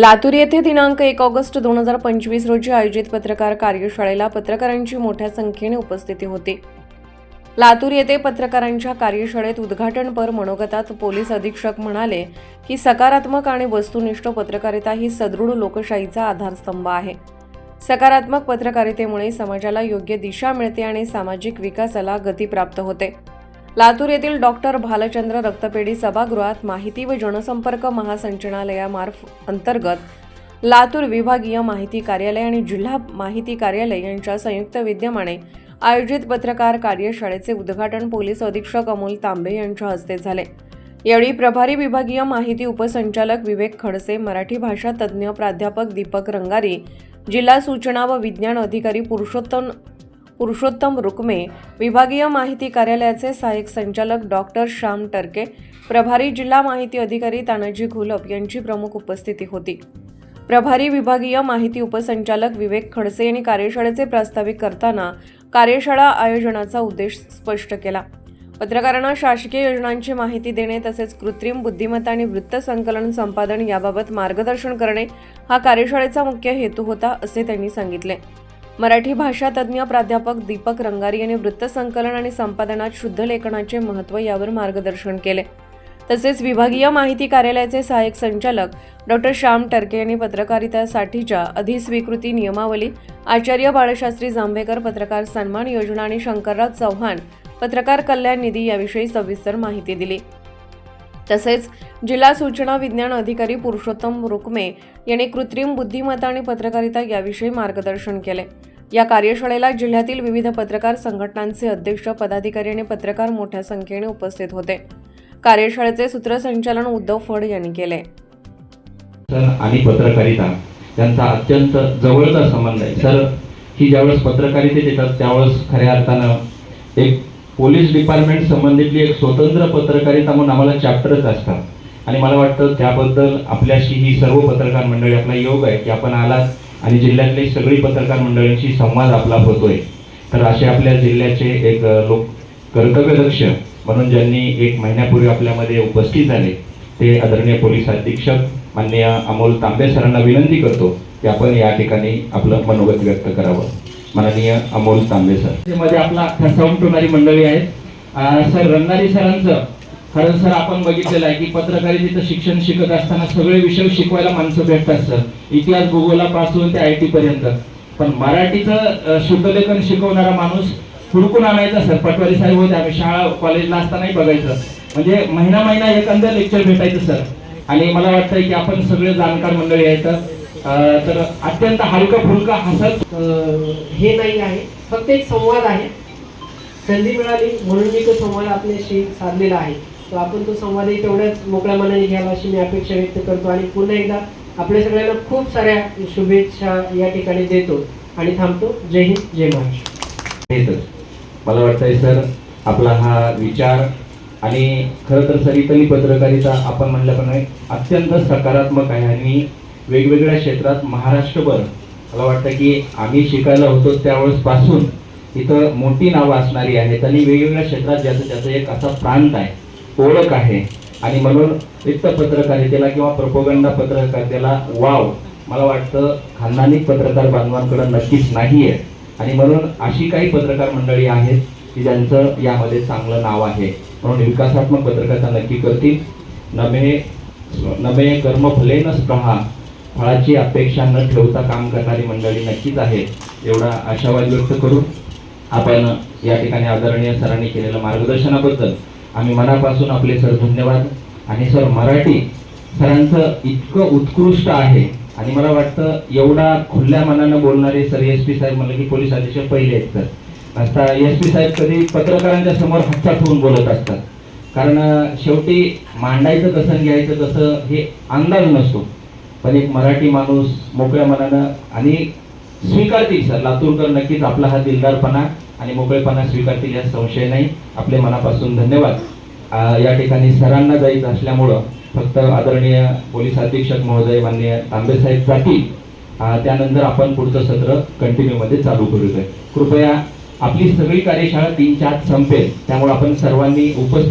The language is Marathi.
लातूर येथे दिनांक एक ऑगस्ट दोन हजार पंचवीस रोजी आयोजित पत्रकार कार्यशाळेला पत्रकारांची मोठ्या संख्येने उपस्थिती होती. लातूर येथे पत्रकारांच्या कार्यशाळेत उद्घाटनपर मनोगतात पोलीस अधीक्षक म्हणाले की सकारात्मक आणि वस्तुनिष्ठ पत्रकारिता ही सदृढ लोकशाहीचा आधारस्तंभ आहे. सकारात्मक पत्रकारितेमुळे समाजाला योग्य दिशा मिळते आणि सामाजिक विकासाला गती प्राप्त होते. लातूर येथील डॉक्टर भालचंद्र रक्तपेढी सभागृहात माहिती व जनसंपर्क महासंचनालयामार्फ अंतर्गत लातूर विभागीय माहिती कार्यालय आणि जिल्हा माहिती कार्यालय यांच्या संयुक्त विद्यमाने आयोजित पत्रकार कार्यशाळेचे उद्घाटन पोलीस अधीक्षक अमोल तांबे यांच्या हस्ते झाले. यावेळी प्रभारी विभागीय माहिती उपसंचालक विवेक खडसे मराठी भाषा तज्ज्ञ प्राध्यापक दीपक रंगारी जिल्हा सूचना व विज्ञान अधिकारी पुरुषोत्तम पुरुषोत्तम रुक्मे विभागीय माहिती कार्यालयाचे सहाय्यक संचालक डॉक्टर श्याम टर्के प्रभारी जिल्हा माहिती अधिकारी तानाजी घोलप यांची प्रमुख उपस्थिती होती. प्रभारी विभागीय माहिती उपसंचालक विवेक खडसे यांनी कार्यशाळेचे प्रास्ताविक करताना कार्यशाळा आयोजनाचा उद्देश स्पष्ट केला. पत्रकारांना शासकीय योजनांची माहिती देणे तसेच कृत्रिम बुद्धिमत्ता आणि वृत्त संकलन संपादन याबाबत मार्गदर्शन करणे हा कार्यशाळेचा मुख्य हेतू होता असे त्यांनी सांगितले. मराठी भाषा तज्ज्ञ प्राध्यापक दीपक रंगारी यांनी वृत्तसंकलन आणि संपादनात शुद्ध लेखनाचे महत्त्व यावर मार्गदर्शन केले. तसेच विभागीय माहिती कार्यालयाचे सहाय्यक संचालक डॉक्टर श्याम टर्के यांनी पत्रकारितासाठीच्या अधिस्वीकृती नियमावली आचार्य बाळशास्त्री जांभेकर पत्रकार सन्मान योजना आणि शंकरराव चव्हाण पत्रकार कल्याण निधी याविषयी सविस्तर माहिती दिली. तसेच जिल्हा सूचना विज्ञान अधिकारी पुरुषोत्तम रुकमे यांनी कृत्रिम बुद्धिमत्ता आणि पत्रकारिता याविषयी मार्गदर्शन केले. या कार्यशाळेला जिल्ह्यातील विविध पत्रकार संघटनांचे अध्यक्ष पदाधिकारी आणि पत्रकार मोठ्या संख्येने उपस्थित होते. कार्यशाळेचे सूत्रसंचालन उद्धव फड यांनी केले. आणि पत्रकारिता त्यांचा अत्यंत जवळचा संबंध आहे. सर ही ज्यावेळेस पत्रकारितेत येतात त्यावेळेस खऱ्या अर्थानं एक पोलीस डिपार्टमेंट संबंधितली एक स्वतंत्र पत्रकारिता म्हणून आम्हाला चॅप्टरच असतात. आणि मला वाटतं त्याबद्दल आपल्याशी ही सर्व पत्रकार मंडळी आपला योग आहे की आपण आलात आणि जिल्ह्यातली सगळी पत्रकार मंडळींशी संवाद आपला होतोय. तर असे आपल्या जिल्ह्याचे एक लोक कर्तव्यदक्ष म्हणून ज्यांनी एक महिन्यापूर्वी आपल्यामध्ये उपस्थित झाले ते आदरणीय पोलीस अधीक्षक माननीय अमोल तांबे सरांना विनंती करतो की आपण या ठिकाणी आपलं मनोगत व्यक्त करावं. माननीय अमोल तांबे सर. मध्ये आपला ठसावून ठेवणारी मंडळी आहेत. सर रंगारी सरांचं कारण सर आपण बघितलेलं आहे की पत्रकारितेचं शिक्षण शिकत असताना सगळे विषय शिकवायला माणसं भेटतात सर इतिहास भूगोलापासून ते आय टी पर्यंत. पण मराठीचं शुद्धलेखन शिकवणारा माणूस हुडकून आणायचा सर पटवारी साहेब होते आम्ही शाळा कॉलेजला असतानाही बघायचं. म्हणजे महिना महिना एकंदर लेक्चर भेटायचं सर आणि मला वाटतंय की आपण सगळे जाणकार मंडळी आहेत तर अत्यंत हलकं फुलकं हसत हे नाही आहे. फक्त एक संवाद आहे. संधी मिळाली म्हणून मी तो संवाद आपल्याशी साधलेला आहे. तो आपण तो संवादही तेवढ्याच मोकळ्या मनाने घ्यावा अशी मी अपेक्षा व्यक्त करतो आणि पुन्हा एकदा आपल्या सगळ्यांना खूप साऱ्या शुभेच्छा या ठिकाणी देतो. आणि थांबतो. जय हिंद जय महाराष्ट्र. मला वाटतंय सर आपला हा विचार आणि खरं तर सर इथली पत्रकारिता आपण म्हटल्याप्रमाणे अत्यंत सकारात्मक आहे आणि वेगवेगळ्या क्षेत्रात महाराष्ट्रभर मला वाटतं की आम्ही शिकायला होतो त्यावेळेस पासून इथं मोठी नावं असणारी आहेत आणि वेगवेगळ्या क्षेत्रात ज्याचं त्याचं एक असा प्रांत आहे. ओळख आहे. आणि म्हणून वित्त पत्रकारितेला किंवा प्रपोगंडा पत्रकारितेला वाव. मला वाटतं खानदानी पत्रकार बांधवांकडे नक्कीच नाही आहे आणि म्हणून अशी काही पत्रकार मंडळी आहेत की ज्यांचं यामध्ये चांगलं नाव आहे. म्हणून विकासात्मक पत्रकारिता नक्की करतील. नमे नमे कर्म फलेन स्प्रहा फळाची अपेक्षा न ठेवता काम करणारी मंडळी नक्कीच आहे एवढा आशावाद व्यक्त करून आपण या ठिकाणी आदरणीय सरांनी केलेल्या मार्गदर्शनाबद्दल आम्ही मनापासून आपले सर धन्यवाद. आणि सर मराठी सरांचं इतकं उत्कृष्ट आहे आणि मला वाटतं एवढा खुल्या मनानं बोलणारे सर एस पी साहेब म्हणलं की पोलीस अधीक्षक पहिले आहेत सर. आता एस पी साहेब कधी पत्रकारांच्या समोर हातचा ठेवून बोलत असतात. कारण शेवटी मांडायचं कसं घ्यायचं कसं हे अंदाज नसतो. पण एक मराठी माणूस मोकळ्या मनानं आणि स्वीकारतील सर. लातूरकर नक्कीच आपला हा दिलदारपणा आणि मोकळेपणा स्वीकारतील यात संशय नाही. आपले मनापासून धन्यवाद. या ठिकाणी सरांना जायचं असल्यामुळं फक्त आदरणीय पोलीस अधीक्षक महोदय माननीय तांबे साहेब जातील. त्यानंतर आपण पुढचं सत्र कंटिन्यू मध्ये चालू करूया कृपया आपली सगळी कार्यशाळा तीन चार संपेल. त्यामुळे आपण सर्वांनी उपस्थित